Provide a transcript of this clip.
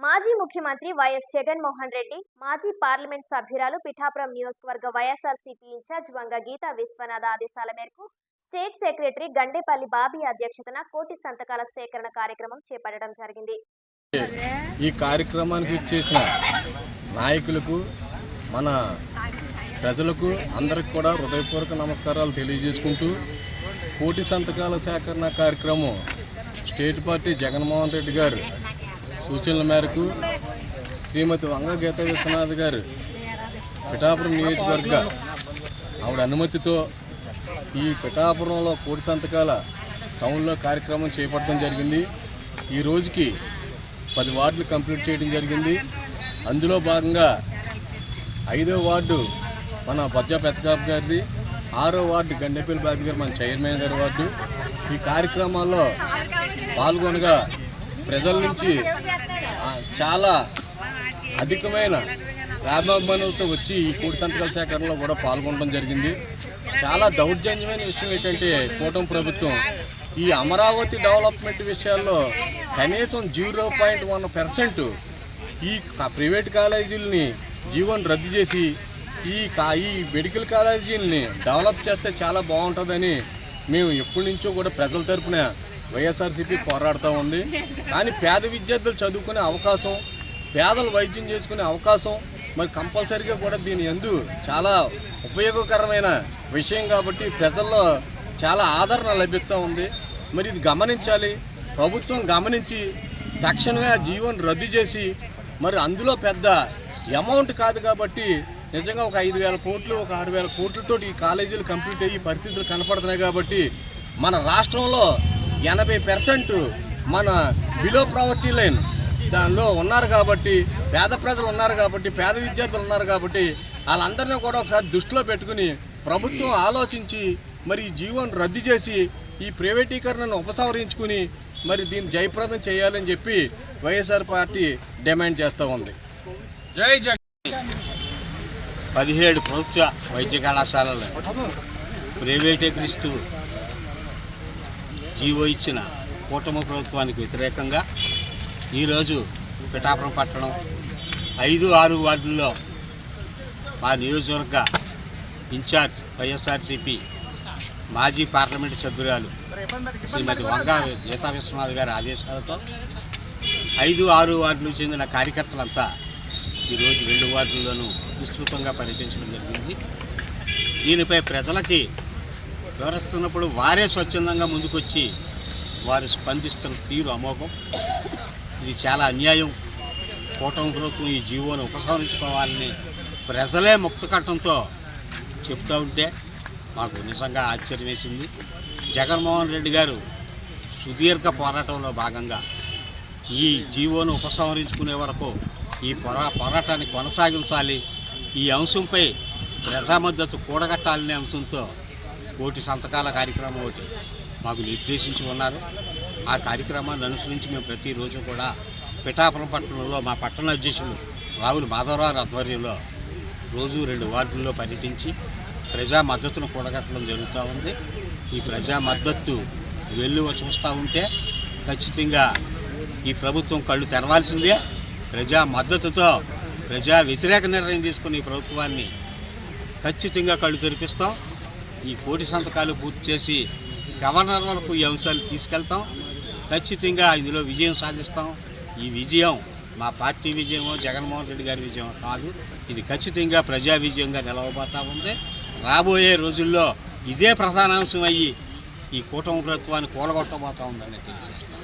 మాజీ ముఖ్యమంత్రి వైఎస్ జగన్మోహన్ రెడ్డి మాజీ పార్లమెంట్ సభ్యురాలు పిఠాపురం నియోజకవర్గ వైఎస్ఆర్సీపీ ఇన్ఛార్జ్ వంగ గీతా విశ్వనాథ ఆదేశాల మేరకు స్టేట్ సెక్రటరీ గండేపల్లి బాబీ అధ్యక్షతన కోటి సంతకాల సేకరణ కార్యక్రమం చేపట్టడం జరిగింది. ఈ కార్యక్రమానికి చేసిన నాయకులకు మన ప్రజలకు అందరికి కూడా హృదయపూర్వక నమస్కారాలు తెలియజేసుకుంటూ కోటి సంతకాల సేకరణ కార్యక్రమం స్టేట్ పార్టీ జగన్మోహన్ రెడ్డి గారు సూచనల మేరకు శ్రీమతి వంగ గీత విశ్వనాథ్ గారు పిఠాపురం నియోజకవర్గ ఆవిడ అనుమతితో ఈ పిఠాపురంలో కోటి సంతకాల టౌన్లో కార్యక్రమం చేపట్టడం జరిగింది. ఈ రోజుకి పది వార్డులు కంప్లీట్ చేయడం జరిగింది. అందులో భాగంగా ఐదో వార్డు మన బజ్జా పెద్దకాపు గారిది ఆరో వార్డు గండేపల్లి బాబు గారు మన చైర్మన్ గారి వార్డు. ఈ కార్యక్రమాల్లో పాల్గొనగా ప్రజల నుంచి చాలా అధికమైన లాభాభిమానులతో వచ్చి ఈ కూడి సంతకాల సేకరణలో కూడా పాల్గొనడం జరిగింది. చాలా దౌర్జన్యమైన విషయం ఏంటంటే కూటమి ప్రభుత్వం ఈ అమరావతి డెవలప్మెంట్ విషయాల్లో కనీసం జీరో పాయింట్ వన్ పర్సెంట్ ఈ ప్రైవేట్ కాలేజీలని జీవోని రద్దు చేసి ఈ కా ఈ మెడికల్ కాలేజీలని డెవలప్ చేస్తే చాలా బాగుంటుందని మేము ఎప్పటి నుంచో కూడా ప్రజల తరపున వైఎస్ఆర్సీపీ పోరాడుతూ ఉంది. కానీ పేద విద్యార్థులు చదువుకునే అవకాశం పేదలు వైద్యం చేసుకునే అవకాశం మరి కంపల్సరీగా కూడా దీని ఎందు చాలా ఉపయోగకరమైన విషయం కాబట్టి ప్రజల్లో చాలా ఆదరణ లభిస్తూ ఉంది. మరి ఇది గమనించాలి. ప్రభుత్వం గమనించి తక్షణమే ఆ జీవోని రద్దు చేసి మరి అందులో పెద్ద అమౌంట్ కాదు కాబట్టి నిజంగా ఒక ఐదు వేల కోట్లు ఒక ఆరు వేల కోట్లతో ఈ కాలేజీలు కంప్లీట్ అయ్యి పరిస్థితులు కనపడుతున్నాయి కాబట్టి మన రాష్ట్రంలో ఎనభై పర్సెంట్ మన బిలో ప్రావర్టీ లైన్ దానిలో ఉన్నారు కాబట్టి పేద ప్రజలు ఉన్నారు కాబట్టి పేద విద్యార్థులు ఉన్నారు కాబట్టి వాళ్ళందరినీ కూడా ఒకసారి దృష్టిలో పెట్టుకుని ప్రభుత్వం ఆలోచించి మరి ఈ జీవోని రద్దు చేసి ఈ ప్రైవేటీకరణను ఉపసంహరించుకుని మరి దీన్ని జయప్రదం చేయాలని చెప్పి వైఎస్ఆర్ పార్టీ డిమాండ్ చేస్తూ ఉంది. జై జగన్ పదిహేడు ప్రభుత్వ వైద్య కళాశాలలు. ప్రైవేటీకరిస్తూ జీవో ఇచ్చిన కూటమి ప్రభుత్వానికి వ్యతిరేకంగా ఈరోజు పిఠాపురం పట్టణం ఐదు ఆరు వార్డుల్లో మా నియోజకవర్గ ఇన్ఛార్జ్ వైఎస్ఆర్సీపీ మాజీ పార్లమెంటు సభ్యురాలు శ్రీమతి వంగ గీతా విశ్వనాథ్ గారి ఆదేశాలతో ఐదు ఆరు వార్డులకు చెందిన కార్యకర్తలంతా ఈరోజు రెండు వార్డుల్లోనూ విస్తృతంగా పర్యటించడం జరిగింది. దీనిపై ప్రజలకి వివరిస్తున్నప్పుడు వారే స్వచ్ఛందంగా ముందుకొచ్చి వారు స్పందిస్తున్న తీరు అమోఘం. ఇది చాలా అన్యాయం. కూటమి ప్రభుత్వం ఈ జీవోను ఉపసంహరించుకోవాలని ప్రజలే ముక్తకట్టంతో చెప్తూ ఉంటే మాకు నిజంగా ఆశ్చర్యం వేసింది. జగన్మోహన్ రెడ్డి గారు సుదీర్ఘ పోరాటంలో భాగంగా ఈ జీవోను ఉపసంహరించుకునే వరకు ఈ పోరా పోరాటాన్ని కొనసాగించాలి. ఈ అంశంపై ప్రజా మద్దతు కూడగట్టాలనే అంశంతో కోటి సంతకాల కార్యక్రమం ఒకటి మాకు నిర్దేశించి ఉన్నారు. ఆ కార్యక్రమాన్ని అనుసరించి మేము ప్రతిరోజు కూడా పిఠాపురం పట్టణంలో మా పట్టణ అధ్యక్షులు రావుల మాధవరావు ఆధ్వర్యంలో రోజు రెండు వార్డుల్లో పర్యటించి ప్రజా మద్దతును కూడగట్టడం జరుగుతూ ఉంది. ఈ ప్రజా మద్దతు వెళ్ళి చూస్తూ ఉంటే ఖచ్చితంగా ఈ ప్రభుత్వం కళ్ళు తెరవాల్సిందే. ప్రజా మద్దతుతో ప్రజా వ్యతిరేక నిర్ణయం తీసుకుని ఈ ప్రభుత్వాన్ని ఖచ్చితంగా కళ్ళు తెరిపిస్తాం. ఈ కోటి సంతకాలు పూర్తి చేసి గవర్నర్ వరకు ఈ అంశాలు తీసుకెళ్తాం. ఖచ్చితంగా ఇందులో విజయం సాధిస్తాం. ఈ విజయం మా పార్టీ విజయమో జగన్మోహన్ రెడ్డి గారి విజయం కాదు. ఇది ఖచ్చితంగా ప్రజా విజయంగా నిలవబోతా ఉంది. రాబోయే రోజుల్లో ఇదే ప్రధానాంశం అయ్యి ఈ కూటమి ప్రభుత్వాన్ని కూలగొట్టబోతా ఉందని తెలియజేస్తాం